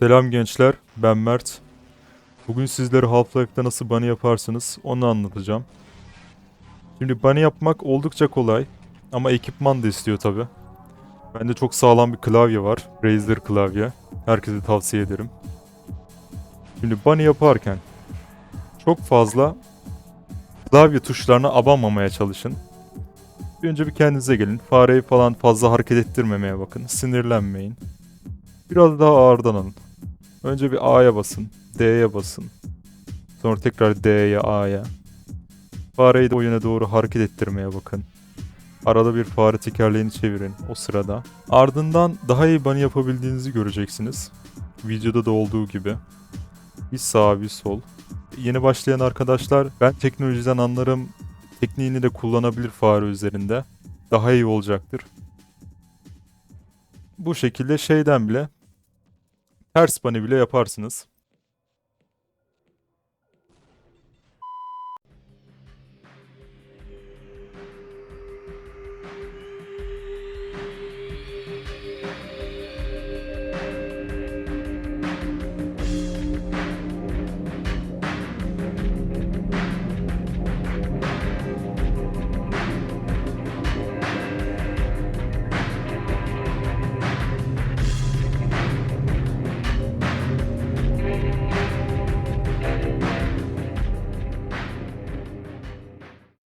Selam gençler, ben Mert. Bugün sizlere Half-Life'da nasıl bunny yaparsınız onu anlatacağım. Şimdi bunny yapmak oldukça kolay ama ekipman da istiyor tabi. Bende çok sağlam bir klavye var, Razer klavye. Herkese tavsiye ederim. Şimdi bunny yaparken çok fazla klavye tuşlarına abanmamaya çalışın. Bir önce bir kendinize gelin. Fareyi falan fazla hareket ettirmemeye bakın. Sinirlenmeyin. Biraz daha ağırdan alın. Önce bir A'ya basın. D'ye basın. Sonra tekrar D'ye, A'ya. Fareyi de o yöne doğru hareket ettirmeye bakın. Arada bir fare tekerleğini çevirin o sırada. Ardından daha iyi bunny yapabildiğinizi göreceksiniz. Videoda da olduğu gibi. Bir sağ bir sol. Yeni başlayan arkadaşlar ben teknolojiden anlarım. Tekniğini de kullanabilir fare üzerinde. Daha iyi olacaktır. Bu şekilde şeyden bile ters bunny bile yaparsınız.